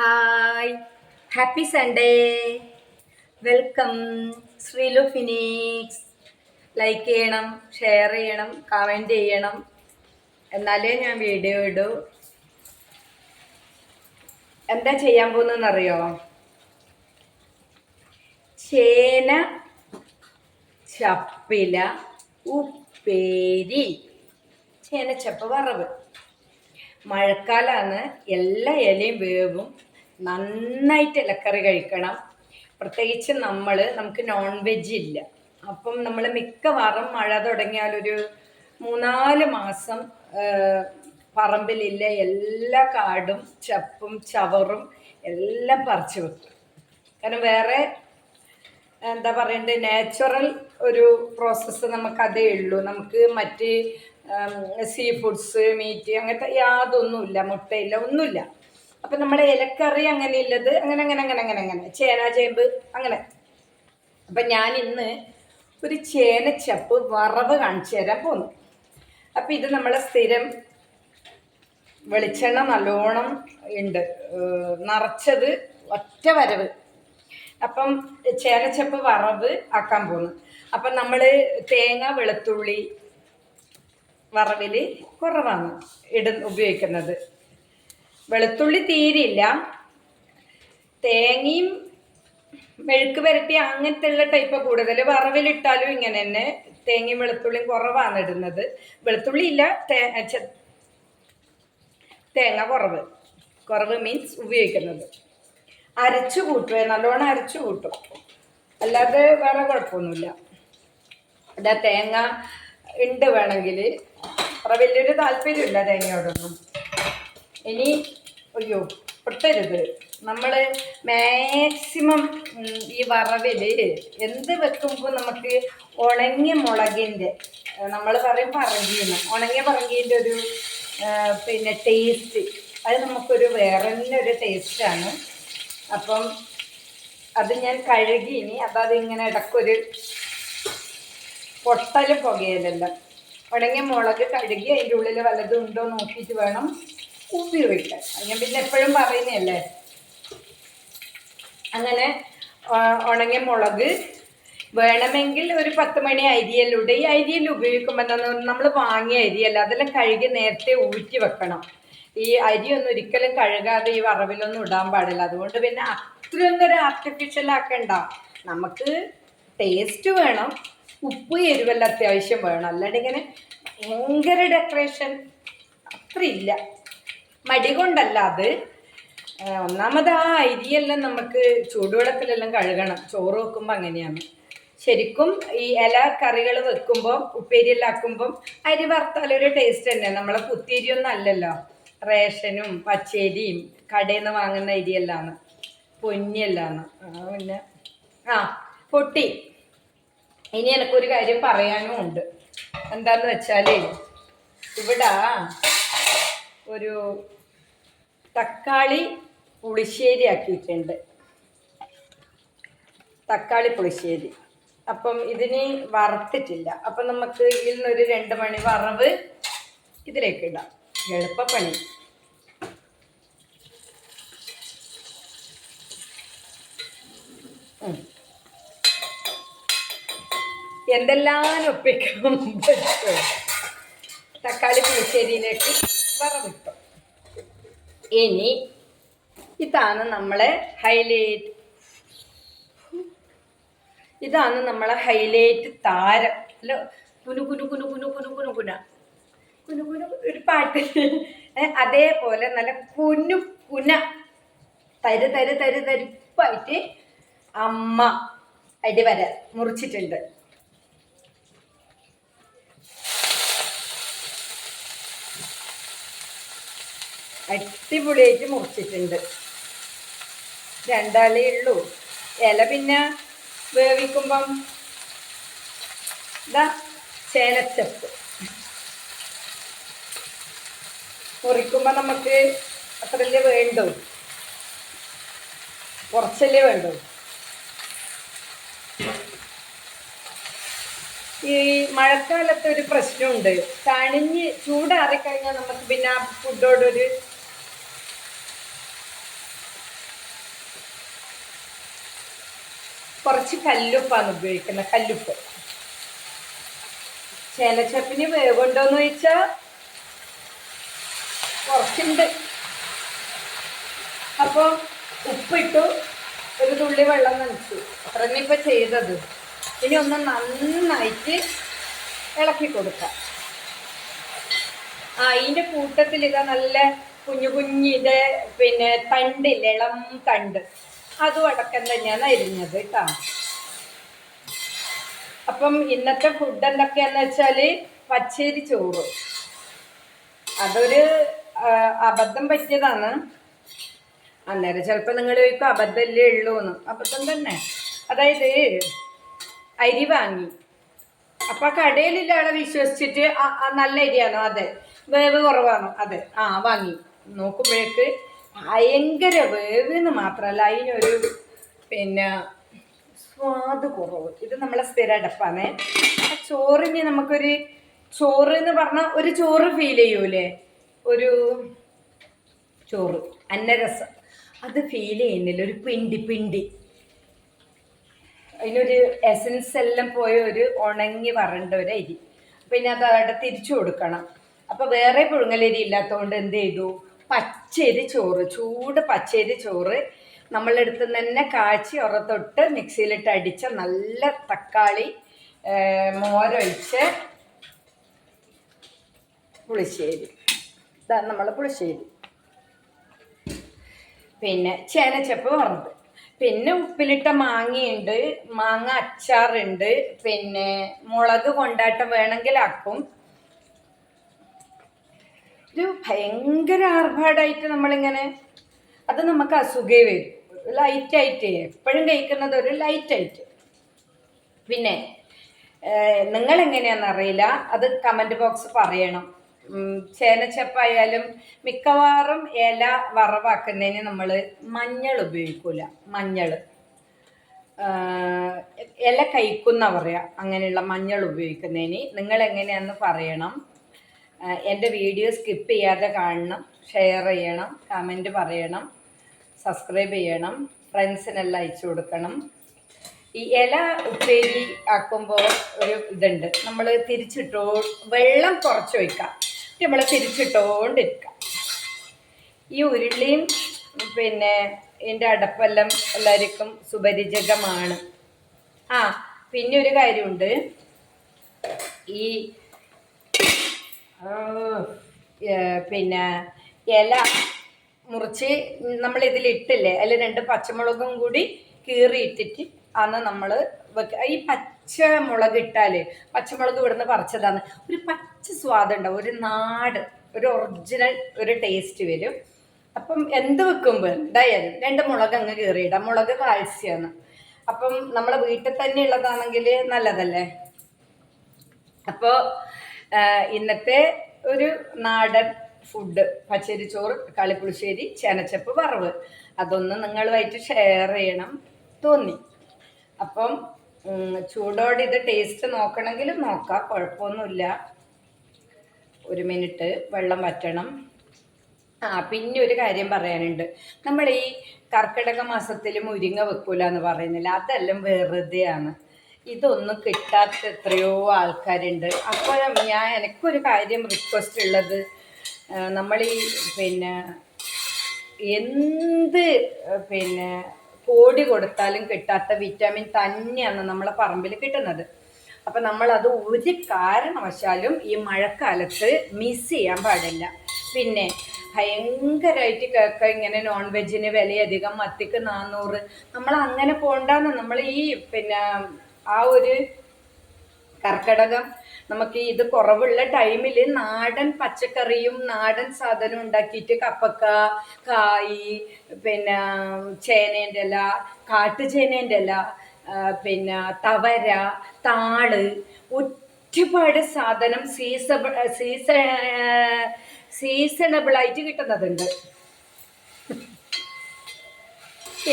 Hi happy Sunday welcome Sreelu phoenix. Like ചെയ്യണം share ചെയ്യണം comment ചെയ്യണം. എന്നാലേ ഞാൻ വീഡിയോ ഇടൂ. എന്താ ചെയ്യാൻ പോകുന്നറിയോ ചേന ചപ്പില ഉപ്പേരി. ചേനച്ചപ്പ് വറവ്. മഴക്കാലമാണ് എല്ലാ ഇലയും വേവും. നന്നായിട്ട് ഇലക്കറി കഴിക്കണം. പ്രത്യേകിച്ച് നമ്മൾ നമുക്ക് നോൺ വെജ് ഇല്ല. അപ്പം നമ്മൾ മിക്കവാറും മഴ തുടങ്ങിയാലൊരു മൂന്നാൽ മാസം പറമ്പിലില്ല എല്ലാ കാടും ചപ്പും ചവറും എല്ലാം പറിച്ചു വെക്കും. കാരണം വേറെ എന്താ പറയണ്ടേ നാച്ചുറൽ ഒരു പ്രോസസ്സ് നമുക്കതേ ഉള്ളൂ. നമുക്ക് മറ്റ് സീ ഫുഡ്സ് മീറ്റ് അങ്ങനത്തെ യാതൊന്നുമില്ല മുട്ടയില്ല ഒന്നുമില്ല. അപ്പം നമ്മളെ ഇലക്കറി അങ്ങനെ ഉള്ളത് അങ്ങനെ അങ്ങനെ അങ്ങനെ അങ്ങനെ അങ്ങനെ. ചേന ചേമ്പ് അങ്ങനെ. അപ്പം ഞാൻ ഇന്ന് ഒരു ചേനച്ചപ്പ് വറവ് കാണിച്ചു തരാൻ പോന്നു. അപ്പം ഇത് നമ്മളെ സ്ഥിരം വെളിച്ചെണ്ണ നല്ലോണം ഉണ്ട് നിറച്ചത് ഒറ്റ വരവ്. അപ്പം ചേനച്ചപ്പ് വറവ് ആക്കാൻ പോന്നു. അപ്പം നമ്മൾ തേങ്ങ വെളുത്തുള്ളി വറവിൽ കുറവാണ് ഇട ഉപയോഗിക്കുന്നത്. വെളുത്തുള്ളി തീരില്ല. തേങ്ങയും മെഴുക്ക് പുരട്ടി അങ്ങനത്തെ ഉള്ള ടൈപ്പ് കൂടുതൽ. വറവിലിട്ടാലും ഇങ്ങനെ തന്നെ തേങ്ങയും വെളുത്തുള്ളിയും കുറവാണ് ഇടുന്നത്. വെളുത്തുള്ളി ഇല്ല തേങ്ങ കുറവ്. കുറവ് മീൻസ് ഉപയോഗിക്കുന്നത്. അരച്ചു കൂട്ടുവേ നല്ലോണം അരച്ചു കൂട്ടും. അല്ലാതെ വേറെ കുഴപ്പമൊന്നുമില്ല. അതാ തേങ്ങ ഉണ്ട് വേണമെങ്കിൽ. അത്ര വലിയൊരു താല്പര്യമില്ല തേങ്ങയോടൊന്നും. ഇനി അയ്യോ പൊട്ടരുത് നമ്മൾ മാക്സിമം ഈ വറവിൽ എന്ത് വെക്കുമ്പോൾ നമുക്ക് ഉണങ്ങിയ മുളകിന്റെ നമ്മൾ പറയും പറങ്കീന്ന് ഉണങ്ങിയ പറങ്കീന്റെ ഒരു പിന്നെ ടേസ്റ്റ് അത് നമുക്കൊരു വേറെ ഒരു ടേസ്റ്റാണ് അപ്പം അത് ഞാൻ കഴുകി ഇനി അതായത് ഇങ്ങനെ ഇടക്കൊരു പൊട്ടൽ പുകയലല്ല. ഉണങ്ങിയ മുളക് കഴുകി അതിന്റെ ഉള്ളിൽ വല്ലതും ഉണ്ടോ നോക്കിയിട്ട് വേണം. ഉപയോഗിക്കാൻ അത് ഞാൻ പിന്നെ എപ്പോഴും പറയുന്നതല്ലേ? അങ്ങനെ ഉണങ്ങിയ മുളക് വേണമെങ്കിൽ ഒരു പത്ത് മണി അരിയല്ലൂടെ ഈ അരിയൽ ഉപയോഗിക്കുമ്പോൾ നമ്മൾ വാങ്ങിയ അരിയല്ല അതെല്ലാം കഴുകി നേരത്തെ ഊറ്റി വെക്കണം. ഈ അരിയൊന്നും ഒരിക്കലും കഴുകാതെ ഈ വറവിലൊന്നും ഇടാൻ പാടില്ല. അതുകൊണ്ട് പിന്നെ അത്രയൊന്നും ഒരു ആർട്ടിഫിഷ്യൽ ആക്കണ്ട. നമുക്ക് ടേസ്റ്റ് വേണം ഉപ്പ് എരിവെല്ലാം അത്യാവശ്യം വേണം. അല്ലാണ്ട് ഇങ്ങനെ ഭയങ്കര ഡെക്കറേഷൻ അത്ര ഇല്ല മടി കൊണ്ടല്ല അത് ആ, ഒന്നാമത് ആ അരിയെല്ലാം നമുക്ക് ചൂടുവെള്ളത്തിലെല്ലാം കഴുകണം. ചോറ് വെക്കുമ്പോൾ അങ്ങനെയാണ്. ശരിക്കും ഈ ഇല കറികൾ വെക്കുമ്പോൾ ഉപ്പേരിയെല്ലാം ആക്കുമ്പം അരി വറുത്താലൊരു ടേസ്റ്റ് തന്നെ. നമ്മളെ കുത്തിരിയൊന്നും അല്ലല്ലോ. റേഷനും പച്ചരിയും കടയിൽ നിന്ന് വാങ്ങുന്ന അരിയെല്ലാമാണ് പൊന്നിയെല്ലാമാണ് ആ പിന്നെ ആ പൊട്ടി. ഇനി എനിക്കൊരു കാര്യം പറയാനും ഉണ്ട് എന്താന്ന് വെച്ചാൽ ഇവിടെ ഒരു തക്കാളി പുളിശ്ശേരി ആക്കിയിട്ടുണ്ട്. തക്കാളി പുളിശ്ശേരി. അപ്പം ഇതിന് വറുത്തിട്ടില്ല. അപ്പം നമുക്ക് ഇതിൽ നിന്നൊരു രണ്ട് മണി വറവ് ഇതിലേക്ക് ഇടാം. എളുപ്പപ്പണി. എന്തെല്ലാം ഒപ്പിക്കും തക്കാളി പുളിശ്ശേരിയിലേക്ക് വറവിട്ടു ഇനി ഇതാണ് നമ്മളെ ഹൈലൈറ്റ് ഇതാണ് നമ്മളെ ഹൈലൈറ്റ് താരം. കുനു കുനു കുനു കുനു കുനു കുനു കുന. കുനു കുനു ഒരു പാട്ട്. അതേപോലെ നല്ല കുനു കുന. തരു തരു തരു തരുപ്പായിട്ട് അമ്മ അടിവര മുറിച്ചിട്ടുണ്ട്. അടിപൊളിയായിട്ട് മുറിച്ചിട്ടുണ്ട്. രണ്ടാളേ ഉള്ളൂ. ഇല പിന്നെ വേവിക്കുമ്പം ഇതാ ചേനച്ചപ്പ്. മുറിക്കുമ്പോൾ നമുക്ക് അത്രല്ലേ വേണ്ടൂ? കുറച്ചല്ലേ വേണ്ടൂ? ഈ മഴക്കാലത്ത് ഒരു പ്രശ്നമുണ്ട്. തണിഞ്ഞ് ചൂടാറിക്കഴിഞ്ഞാൽ നമുക്ക് പിന്നെ ആ ഫുഡോടൊരു കുറച്ച് കല്ലുപ്പാണ് ഉപയോഗിക്കുന്നത് കല്ലുപ്പ്. ചേനച്ചപ്പിന് വേവുണ്ടോന്ന് ചോദിച്ചാൽ കുറച്ചുണ്ട്. അപ്പോൾ ഉപ്പിട്ടു ഒരു തുള്ളി വെള്ളം നനച്ചു. അത്ര തന്നെ ഇപ്പം ചെയ്തത്. ഇനി ഒന്ന് നന്നായിട്ട് ഇളക്കി കൊടുക്കാം. ആ ഇതിന്റെ കൂട്ടത്തിൽ ഇതാ നല്ല കുഞ്ഞു കുഞ്ഞിന്റെ പിന്നെ തണ്ടില്ലേ ഇളം തണ്ട്. അതും അടക്കം തന്നെയാണ് അരിഞ്ഞത് കേട്ടോ. അപ്പം ഇന്നത്തെ ഫുഡ് എന്തൊക്കെയാന്ന് വെച്ചാൽ പച്ചരി ചോറ്. അതൊരു അബദ്ധം പറ്റിയതാണ്. അന്നേരം ചിലപ്പോൾ നിങ്ങൾ ചോദിക്കും അബദ്ധമല്ലേ ഉള്ളൂ എന്ന് അബദ്ധം തന്നെ. അതായത് അരി വാങ്ങി. അപ്പൊ ആ കടയിലുള്ള വിശ്വസിച്ചിട്ട് നല്ല അരിയാണോ? അതെ. വേവ് കുറവാണോ? അതെ. ആ വാങ്ങി. നോക്കുമ്പോഴേക്ക് ഭയങ്കര വേവെന്ന് മാത്രല്ല അതിനൊരു പിന്നെ സ്വാദ് കുറവ്. ഇത് നമ്മളെ സ്ഥിര അടപ്പാണ്. ചോറിന് നമുക്കൊരു ചോറ് എന്ന് പറഞ്ഞാൽ ഒരു ചോറ് ഫീൽ ചെയ്യൂലേ? ഒരു ചോറ് അന്നരസം. അത് ഫീൽ ചെയ്യുന്നില്ല ഒരു പിണ്ടി പിണ്ടി. അതിനൊരു എസൻസ് എല്ലാം പോയ ഒരു ഉണങ്ങി വരണ്ട ഒരു അരി. പിന്നെ അത് അവിടെ തിരിച്ചു കൊടുക്കണം. അപ്പോൾ വേറെ പുഴുങ്ങലരി ഇല്ലാത്തതുകൊണ്ട് എന്ത് ചെയ്തു? പച്ചരി ചോറ് ചൂട് പച്ചരി ചോറ് നമ്മളെടുത്ത് തന്നെ കാച്ചി ഉറത്തൊട്ട് മിക്സിയിലിട്ട് അടിച്ച നല്ല തക്കാളി മോരൊഴിച്ച് പുളിശ്ശേരി. ഇതാണ് നമ്മൾ പുളിശ്ശേരി. പിന്നെ ചേനച്ചപ്പ് വറുത്ത്. പിന്നെ ഉപ്പിലിട്ട മാങ്ങയുണ്ട് മാങ്ങ അച്ചാറുണ്ട് പിന്നെ മുളക് കൊണ്ടാട്ടം വേണമെങ്കിൽ ആക്കും. ഒരു ഭയങ്കര ആർഭാടായിട്ട് നമ്മളിങ്ങനെ അത് നമുക്ക് അസുഖേ വരും. ലൈറ്റായിട്ട് എപ്പോഴും കഴിക്കുന്നത് ഒരു ലൈറ്റായിട്ട് പിന്നെ നിങ്ങൾ എങ്ങനെയാണെന്ന് അറിയില്ല. അത് കമന്റ് ബോക്സ് പറയണം. ചേനച്ചപ്പായാലും മിക്കവാറും ഇല വറവാക്കുന്നതിന് നമ്മൾ മഞ്ഞൾ ഉപയോഗിക്കൂല. മഞ്ഞൾ ഇല കഴിക്കുന്ന പറയാം അങ്ങനെയുള്ള മഞ്ഞൾ ഉപയോഗിക്കുന്നതിന് നിങ്ങൾ എങ്ങനെയാണെന്ന് പറയണം. എന്റെ വീഡിയോ സ്കിപ്പ് ചെയ്യാതെ കാണണം ഷെയർ ചെയ്യണം കമന്റ് പറയണം സബ്സ്ക്രൈബ് ചെയ്യണം ഫ്രണ്ട്സിനെല്ലാം അയച്ചു കൊടുക്കണം. ഈ ഇല ഉപ്പേരി ആക്കുമ്പോൾ ഒരു ഇതുണ്ട്. നമ്മൾ തിരിച്ചിട്ടോ വെള്ളം കുറച്ച് ഒഴിക്കാം. നമ്മൾ തിരിച്ചിട്ടോണ്ടിരിക്കാം. ഈ ഉരുളിയും പിന്നെ എന്റെ അടപ്പെല്ലാം എല്ലാവർക്കും സുപരിചിതമാണ്. ആ പിന്നെ ഒരു കാര്യമുണ്ട്. ഈ പിന്നെ ഇല മുറിച്ച് നമ്മൾ ഇതിലിട്ടില്ലേ? അതിൽ രണ്ട് പച്ചമുളകും കൂടി കീറിയിട്ടിട്ട് ആണ് നമ്മൾ വെക്ക ഈ പച്ച മുളക് ഇട്ടാൽ പച്ചമുളക് ഇവിടുന്ന് പറിച്ചതാണ്. ഒരു പച്ച സ്വാദുണ്ടാവും ഒരു നാട് ഒരു ഒറിജിനൽ ഒരു ടേസ്റ്റ് വരും. അപ്പം എന്ത് വെക്കുമ്പോൾ എന്തായാലും രണ്ട് മുളക് അങ്ങ് കീറിയിടാം. മുളക് കാൽസ്യമാണ് അപ്പം നമ്മളെ വീട്ടിൽ തന്നെ ഉള്ളതാണെങ്കിൽ നല്ലതല്ലേ? അപ്പോൾ ഇന്നത്തെ ഒരു നാടൻ ഫുഡ് പച്ചരി ചോറ് കളിപ്പുളിശ്ശേരി ചേനച്ചപ്പ് വറവ്. അതൊന്ന് നിങ്ങളുമായിട്ട് ഷെയർ ചെയ്യണം തോന്നി. അപ്പം ചൂടോടെ ഇത് ടേസ്റ്റ് നോക്കണമെങ്കിൽ നോക്കാം കുഴപ്പമൊന്നുമില്ല. ഒരു മിനിറ്റ് വെള്ളം വറ്റണം. ആ പിന്നെ ഒരു കാര്യം പറയാനുണ്ട്. നമ്മൾ ഈ കർക്കിടക മാസത്തിൽ മുരിങ്ങ വെക്കൂല എന്ന് പറയുന്നില്ല? അതെല്ലാം വെറുതെയാണ്. ഇതൊന്നും കിട്ടാത്ത എത്രയോ ആൾക്കാരുണ്ട്. അപ്പോൾ ഞാൻ എനിക്കൊരു കാര്യം റിക്വസ്റ്റ് ഉള്ളത്. നമ്മൾ ഈ പിന്നെ എന്ത് പിന്നെ കോടി കൊടുത്താലും കിട്ടാത്ത വിറ്റാമിൻ തന്നെയാണ് നമ്മളെ പറമ്പിൽ കിട്ടുന്നത്. അപ്പം നമ്മളത് ഒരു കാരണവശാലും ഈ മഴക്കാലത്ത് മിസ് ചെയ്യാൻ പാടില്ല. പിന്നെ ഭയങ്കരമായിട്ട് കേൾക്കുക ഇങ്ങനെ നോൺ വെജിന് വിലയധികം മത്തിക്ക് നാന്നൂറ്. നമ്മൾ അങ്ങനെ പോകണ്ടെന്ന് നമ്മൾ ഈ പിന്നെ ആ ഒരു കർക്കിടകം നമുക്ക് ഇത് കുറവുള്ള ടൈമിൽ നാടൻ പച്ചക്കറിയും നാടൻ സാധനവും ഉണ്ടാക്കിയിട്ട് കപ്പക്ക കായ് പിന്നെ ചേനേന്റെ ഇല കാട്ടുചേനേന്റെ ഇല പിന്നെ തവര താൾ ഒരുപാട് സാധനം സീസബിൾ സീസ സീസണബിളായിട്ട് കിട്ടുന്നതുണ്ട്.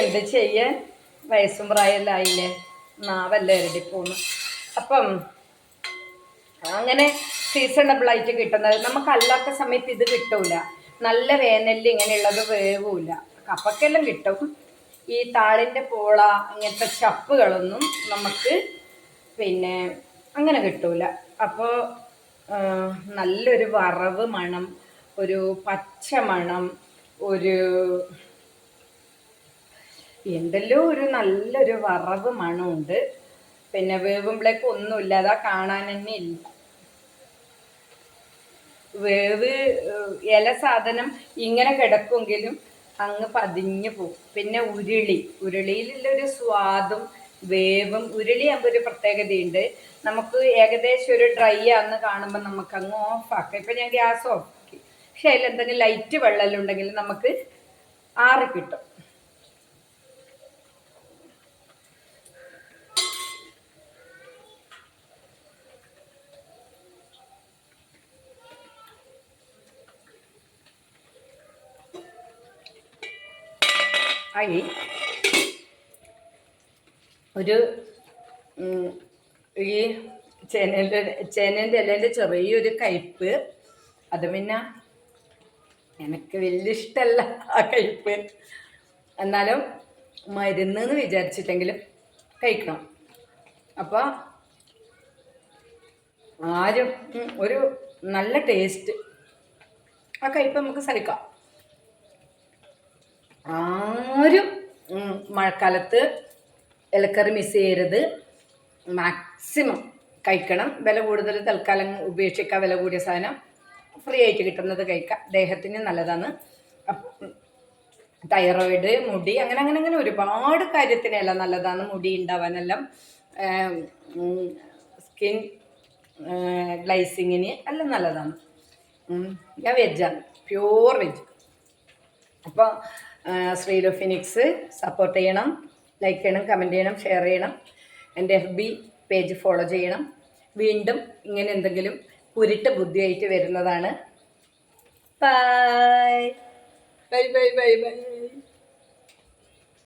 എന്ത് ചെയ്യാൻ? വയസ്സും പ്രായമെല്ലാം ആയില്ലേ? നാവല്ലേ എരടി പോന്നു അപ്പം അങ്ങനെ സീസണബിൾ ആയിട്ട് കിട്ടുന്നത്. നമുക്കല്ലാത്ത സമയത്ത് ഇത് കിട്ടൂല. നല്ല വേനലിൽ ഇങ്ങനെയുള്ളത് വേവൂല. കപ്പക്കെല്ലാം കിട്ടും. ഈ താളിന്റെ പോള ഇങ്ങനത്തെ ചപ്പുകളൊന്നും നമുക്ക് പിന്നെ അങ്ങനെ കിട്ടൂല. അപ്പോൾ നല്ലൊരു വറവ് മണം ഒരു പച്ച മണം ഒരു എന്തെല്ലോ ഒരു നല്ലൊരു വറവ് മണമുണ്ട്. പിന്നെ വേവുമ്പോഴേക്ക് ഒന്നുമില്ല. അതാ കാണാൻ തന്നെ ഇല്ല. വേവ് ഇല സാധനം ഇങ്ങനെ കിടക്കുമെങ്കിലും അങ്ങ് പതിഞ്ഞു പോകും. പിന്നെ ഉരുളി. ഉരുളിയിലുള്ള ഒരു സ്വാദും വേവും. ഉരുളി ആകുമ്പോൾ ഒരു പ്രത്യേകതയുണ്ട്. നമുക്ക് ഏകദേശം ഒരു ഡ്രൈ ആണെന്ന് കാണുമ്പോൾ നമുക്ക് അങ്ങ് ഓഫാക്കാം. ഇപ്പം ഞാൻ ഗ്യാസ് ഓഫാക്കി പക്ഷെ അതിൽ എന്തെങ്കിലും ലൈറ്റ് വെള്ളമെല്ലാം ഉണ്ടെങ്കിൽ നമുക്ക് ആറി കിട്ടും ആയി. ഒരു ഈ ചേനേന്റെ ചേനേന്റെ ഇലേന്റെ ചെറിയൊരു കയ്പ്പ്. അത് പിന്നെ എനിക്ക് വലിയ ഇഷ്ടമല്ല ആ കയ്പ്പ്. എന്നാലും മരുന്ന് എന്ന് വിചാരിച്ചിട്ടെങ്കിലും കഴിക്കണം. അപ്പോൾ ആരും ഒരു നല്ല ടേസ്റ്റ് ആ കയ്പ്പ് നമുക്ക് സഹിക്കാം. ആരും മഴക്കാലത്ത് ഇലക്കറി മിസ് ചെയ്യരുത്. മാക്സിമം കഴിക്കണം. വില കൂടുതൽ തൽക്കാലം ഉപേക്ഷിക്കുക വില കൂടിയ സാധനം ഫ്രീ ആയിട്ട് കിട്ടുന്നത് കഴിക്കുക ദേഹത്തിന് നല്ലതാണ്. തൈറോയിഡ് മുടി അങ്ങനെ അങ്ങനെ അങ്ങനെ ഒരുപാട് കാര്യത്തിനെല്ലാം നല്ലതാണ്. മുടി ഉണ്ടാവാനെല്ലാം സ്കിൻ ഗ്ലൈസിങ്ങിന് എല്ലാം നല്ലതാണ്. ഞാൻ വെജാണ് പ്യൂർ വെജ് അപ്പോൾ ശ്രീലു ഫിനിക്സ് സപ്പോർട്ട് ചെയ്യണം ലൈക്ക് ചെയ്യണം കമന്റ് ചെയ്യണം ഷെയർ ചെയ്യണം. എന്റെ എഫ് ബി പേജ് ഫോളോ ചെയ്യണം. വീണ്ടും ഇങ്ങനെ എന്തെങ്കിലും പുരിട്ട ബുദ്ധിയായിട്ട് വരുന്നതാണ്. Bye bye bye bye bye